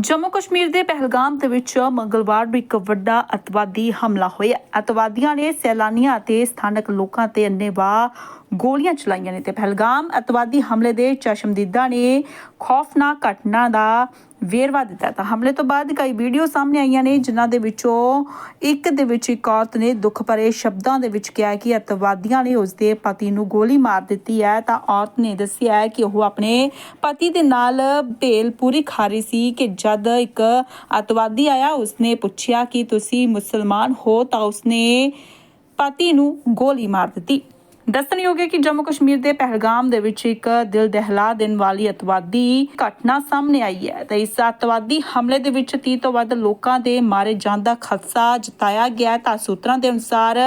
ਜੰਮੂ ਕਸ਼ਮੀਰ ਦੇ ਪਹਿਲਗਾਮ ਦੇ ਵਿੱਚ ਮੰਗਲਵਾਰ ਨੂੰ ਇੱਕ ਵੱਡਾ ਅਤਵਾਦੀ ਹਮਲਾ ਹੋਇਆ। ਅਤਵਾਦੀਆਂ ਨੇ ਸੈਲਾਨੀਆਂ ਅਤੇ ਸਥਾਨਕ ਲੋਕਾਂ ਤੇ ਅੰਨੇਵਾਹ ਗੋਲੀਆਂ ਚਲਾਈਆਂ ਨੇ ਤੇ ਪਹਿਲਗਾਮ ਅਤਵਾਦੀ ਹਮਲੇ ਦੇ ਚਸ਼ਮਦੀਦਾਂ ਨੇ ਖੌਫਨਾਕ ਘਟਨਾ ਦਾ ਵੇਰਵਾ ਦਿੱਤਾ। ਤਾਂ ਹਮਲੇ ਤੋਂ ਬਾਅਦ ਕਈ ਵੀਡੀਓ ਸਾਹਮਣੇ ਆਈਆਂ ਨੇ, ਜਿਨ੍ਹਾਂ ਦੇ ਵਿੱਚੋਂ ਇੱਕ ਦੇ ਵਿੱਚ ਇੱਕ ਔਰਤ ਨੇ ਦੁੱਖ ਭਰੇ ਸ਼ਬਦਾਂ ਦੇ ਵਿੱਚ ਕਿਹਾ ਕਿ ਅਤਵਾਦੀਆਂ ਨੇ ਉਸ ਦੇ ਪਤੀ ਨੂੰ ਗੋਲੀ ਮਾਰ ਦਿੱਤੀ ਹੈ। ਤਾਂ ਔਰਤ ਨੇ ਦੱਸਿਆ ਹੈ ਕਿ ਉਹ ਆਪਣੇ ਪਤੀ ਦੇ ਨਾਲ ਭੇਲ ਪੂਰੀ ਖਾ ਰਹੀ ਸੀ ਕਿ ਜਦ ਇੱਕ ਅਤਵਾਦੀ ਆਇਆ, ਉਸਨੇ ਪੁੱਛਿਆ ਕਿ ਤੁਸੀਂ ਮੁਸਲਮਾਨ ਹੋ ਤਾਂ ਉਸਨੇ ਪਤੀ ਨੂੰ ਗੋਲੀ ਮਾਰ ਦਿੱਤੀ। ਦੱਸਣਯੋਗ ਹੈ ਕਿ ਜੰਮੂ ਕਸ਼ਮੀਰ ਦੇ ਪਹਿਲਗਾਮ ਦੇ ਵਿੱਚ ਇੱਕ ਦਿਲ ਦਹਿਲਾ ਦੇਣ ਵਾਲੀ ਅਤਵਾਦੀ ਘਟਨਾ ਸਾਹਮਣੇ ਆਈ ਹੈ ਤੇ ਇਸ ਅਤਵਾਦੀ ਹਮਲੇ ਦੇ ਵਿੱਚ 30 ਤੋਂ ਵੱਧ ਲੋਕਾਂ ਦੇ ਮਾਰੇ ਜਾਣ ਦਾ ਖਦਸ਼ਾ ਜਤਾਇਆ ਗਿਆ ਤਾਂ ਸੂਤਰਾਂ ਦੇ ਅਨੁਸਾਰ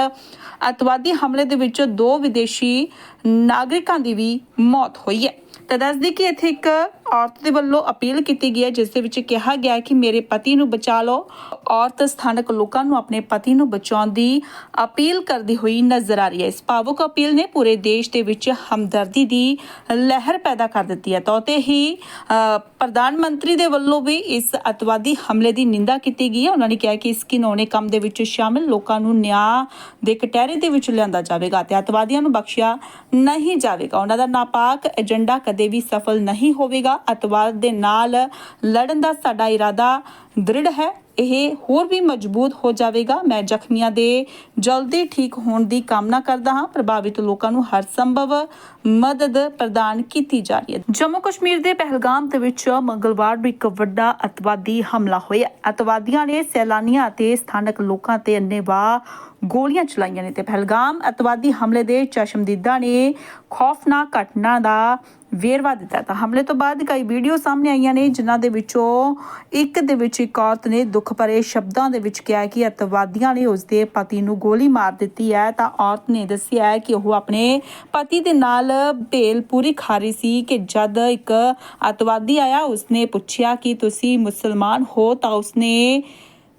ਅਤਵਾਦੀ ਹਮਲੇ ਦੇ ਵਿੱਚ ਦੋ ਵਿਦੇਸ਼ੀ ਨਾਗਰਿਕਾਂ ਦੀ ਵੀ ਮੌਤ ਹੋਈ ਹੈ। ਤਾਂ ਦੱਸਦੀ ਕਿ ਇੱਥੇ ਇੱਕ ਔਰਤ ਦੇ ਵੱਲੋਂ ਅਪੀਲ ਕੀਤੀ ਗਈ ਹੈ, ਜਿਸ ਦੇ ਵਿੱਚ ਕਿਹਾ ਗਿਆ ਹੈ ਕਿ ਮੇਰੇ ਪਤੀ ਨੂੰ ਬਚਾ ਲਓ। ਔਰਤ ਸਥਾਨਕ ਲੋਕਾਂ ਨੂੰ ਆਪਣੇ ਪਤੀ ਨੂੰ ਬਚਾਉਣ ਦੀ ਅਪੀਲ ਕਰਦੀ ਹੋਈ ਨਜ਼ਰ ਆ ਰਹੀ ਹੈ। ਇਸ ਭਾਵੁਕ ਅਪੀਲ ਨੇ ਪੂਰੇ ਦੇਸ਼ ਦੇ ਵਿੱਚ ਹਮਦਰਦੀ ਦੀ ਲਹਿਰ ਪੈਦਾ ਕਰ ਦਿੱਤੀ ਹੈ। ਤਾਂ ਉਤੇ ਹੀ ਪ੍ਰਧਾਨ ਮੰਤਰੀ ਦੇ ਵੱਲੋਂ ਵੀ ਇਸ ਅਤਵਾਦੀ ਹਮਲੇ ਦੀ ਨਿੰਦਾ ਕੀਤੀ ਗਈ ਹੈ। ਉਹਨਾਂ ਨੇ ਕਿਹਾ ਕਿ ਇਸ ਘਿਨੌਣੇ ਕੰਮ ਦੇ ਵਿੱਚ ਸ਼ਾਮਿਲ ਲੋਕਾਂ ਨੂੰ ਨਿਆਂ ਦੇ ਕਟਹਿਰੇ ਦੇ ਵਿੱਚ ਲਿਆਂਦਾ ਜਾਵੇਗਾ ਤੇ ਅਤਵਾਦੀਆਂ ਨੂੰ ਬਖਸ਼ਿਆ ਨਹੀਂ ਜਾਵੇਗਾ। ਉਹਨਾਂ ਦਾ ਨਾਪਾਕ ਏਜੰਡਾ ਕਦੇ ਵੀ ਸਫਲ ਨਹੀਂ ਹੋਵੇਗਾ। ਅਤਵਾਦ ਦੇ ਨਾਲ ਲੜਨ ਦਾ ਸਾਡਾ ਇਰਾਦਾ ਦ੍ਰਿੜ ਹੈ। ਇਹ ਹੋਰ ਵੀ ਮਜ਼ਬੂਤ ਹੋ ਜਾਵੇਗਾ। ਮੈਂ ਜ਼ਖਮੀਆਂ ਦੇ ਜਲਦੀ ਠੀਕ ਹੋਣ ਦੀ ਕਾਮਨਾ ਕਰਦਾ ਹਾਂ। ਪ੍ਰਭਾਵਿਤ ਲੋਕਾਂ ਨੂੰ ਹਰ ਸੰਭਵ ਮਦਦ ਪ੍ਰਦਾਨ ਕੀਤੀ ਜਾ ਰਹੀ ਹੈ। ਜੰਮੂ ਕਸ਼ਮੀਰ ਦੇ ਪਹਿਲਗਾਮ ਦੇ ਵਿੱਚ ਮੰਗਲਵਾਰ ਨੂੰ ਇੱਕ ਵੱਡਾ ਅਤਵਾਦੀ ਹਮਲਾ ਹੋਇਆ। ਅਤਵਾਦੀਆਂ ਨੇ ਸੈਲਾਨੀਆਂ ਅਤੇ ਸਥਾਨਕ ਲੋਕਾਂ ਤੇ ਅੰਨੇਵਾਹ ਗੋਲੀਆਂ ਚਲਾਈਆਂ ਨੇ ਤੇ ਪਹਿਲਗਾਮ ਅਤਵਾਦੀ ਹਮਲੇ ਦੇ ਚਸ਼ਮਦੀਦਾਂ ਨੇ ਖੌਫਨਾਕ ਘਟਨਾ ਦਾ ਵੇਰਵਾ ਦਿੱਤਾ ਤਾਂ ਹਮਲੇ ਤੋਂ ਬਾਅਦ ਕਈ ਵੀਡੀਓ ਸਾਹਮਣੇ ਆਈਆਂ ਨੇ, ਜਿਨ੍ਹਾਂ ਦੇ ਵਿੱਚੋਂ ਇੱਕ ਦੇ ਵਿੱਚ ਇੱਕ ਔਰਤ ਨੇ ਦੁੱਖ ਭਰੇ ਸ਼ਬਦਾਂ ਦੇ ਵਿੱਚ ਕਿਹਾ ਕਿ ਅਤਵਾਦੀਆਂ ਨੇ ਉਸ ਦੇ ਪਤੀ ਨੂੰ ਗੋਲੀ ਮਾਰ ਦਿੱਤੀ ਹੈ। ਤਾਂ ਔਰਤ ਨੇ ਦੱਸਿਆ ਹੈ ਕਿ ਉਹ ਆਪਣੇ ਪਤੀ ਦੇ ਨਾਲ ਭੇਲ ਪੂਰੀ ਖਾ ਰਹੀ ਸੀ ਕਿ ਜਦ ਇੱਕ ਅਤਵਾਦੀ ਆਇਆ, ਉਸਨੇ ਪੁੱਛਿਆ ਕਿ ਤੁਸੀਂ ਮੁਸਲਮਾਨ ਹੋ ਤਾਂ ਉਸਨੇ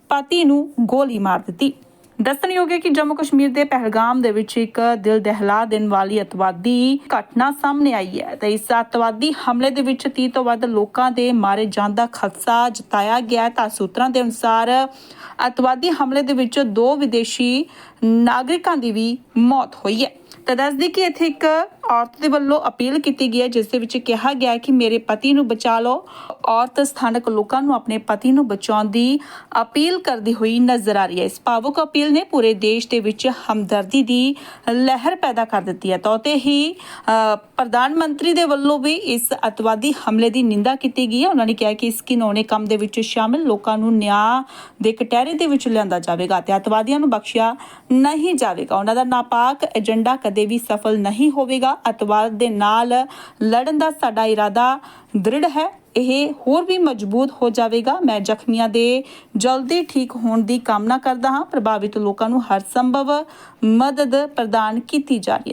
ਪਤੀ ਨੂੰ ਗੋਲੀ ਮਾਰ ਦਿੱਤੀ। ਦੱਸਣਯੋਗ ਹੈ ਕਿ ਜੰਮੂ ਕਸ਼ਮੀਰ ਦੇ ਪਹਿਲਗਾਮ ਦੇ ਵਿੱਚ ਇੱਕ ਦਿਲ ਦਹਿਲਾ ਦੇਣ ਵਾਲੀ ਅਤਵਾਦੀ ਘਟਨਾ ਸਾਹਮਣੇ ਆਈ ਹੈ ਤੇ ਇਸ ਅਤਵਾਦੀ ਹਮਲੇ ਦੇ ਵਿੱਚ 30 ਤੋਂ ਵੱਧ ਲੋਕਾਂ ਦੇ ਮਾਰੇ ਜਾਣ ਦਾ ਖਦਸ਼ਾ ਜਤਾਇਆ ਗਿਆ ਤਾਂ ਸੂਤਰਾਂ ਦੇ ਅਨੁਸਾਰ ਅਤਵਾਦੀ ਹਮਲੇ ਦੇ ਵਿੱਚ ਦੋ ਵਿਦੇਸ਼ੀ ਨਾਗਰਿਕਾਂ ਦੀ ਵੀ ਮੌਤ ਹੋਈ ਹੈ। ਤਾਂ ਦੱਸਦੀ ਕਿ ਇੱਥੇ ਇੱਕ ਔਰਤ ਦੇ ਵੱਲੋਂ ਅਪੀਲ ਕੀਤੀ ਗਈ ਹੈ, ਜਿਸ ਦੇ ਵਿੱਚ ਕਿਹਾ ਗਿਆ ਹੈ ਕਿ ਮੇਰੇ ਪਤੀ ਨੂੰ ਬਚਾ ਲਓ। ਔਰਤ ਸਥਾਨਕ ਲੋਕਾਂ ਨੂੰ ਆਪਣੇ ਪਤੀ ਨੂੰ ਬਚਾਉਣ ਦੀ ਅਪੀਲ ਕਰਦੀ ਹੋਈ ਨਜ਼ਰ ਆ ਰਹੀ ਹੈ। ਇਸ ਭਾਵੁਕ ਅਪੀਲ ਨੇ ਪੂਰੇ ਦੇਸ਼ ਦੇ ਵਿੱਚ ਹਮਦਰਦੀ ਦੀ ਲਹਿਰ ਪੈਦਾ ਕਰ ਦਿੱਤੀ ਹੈ। ਤਾਂ ਉਤੇ ਹੀ ਪ੍ਰਧਾਨ ਮੰਤਰੀ ਦੇ ਵੱਲੋਂ ਵੀ ਇਸ ਅਤਵਾਦੀ ਹਮਲੇ ਦੀ ਨਿੰਦਾ ਕੀਤੀ ਗਈ ਹੈ। ਉਹਨਾਂ ਨੇ ਕਿਹਾ ਕਿ ਇਸ ਘਿਨੌਣੇ ਕੰਮ ਦੇ ਵਿੱਚ ਸ਼ਾਮਿਲ ਲੋਕਾਂ ਨੂੰ ਨਿਆਂ ਦੇ ਕਟਹਿਰੇ ਦੇ ਵਿੱਚ ਲਿਆਂਦਾ ਜਾਵੇਗਾ ਤੇ ਅਤਵਾਦੀਆਂ ਨੂੰ ਬਖਸ਼ਿਆ ਨਹੀਂ ਜਾਵੇਗਾ। ਉਹਨਾਂ ਦਾ ਨਾਪਾਕ ਏਜੰਡਾ ਕਦੇ ਵੀ ਸਫਲ ਨਹੀਂ ਹੋਵੇਗਾ। ਅਤਵਾਦ ਦੇ ਨਾਲ ਲੜਨ ਦਾ ਸਾਡਾ ਇਰਾਦਾ ਦ੍ਰਿੜ ਹੈ। ਇਹ ਹੋਰ ਵੀ ਮਜ਼ਬੂਤ ਹੋ ਜਾਵੇਗਾ। ਮੈਂ ਜ਼ਖਮੀਆਂ ਦੇ ਜਲਦੀ ਠੀਕ ਹੋਣ ਦੀ ਕਾਮਨਾ ਕਰਦਾ ਹਾਂ। ਪ੍ਰਭਾਵਿਤ ਲੋਕਾਂ ਨੂੰ ਹਰ ਸੰਭਵ ਮਦਦ ਪ੍ਰਦਾਨ ਕੀਤੀ ਜਾ ਰਹੀ ਹੈ।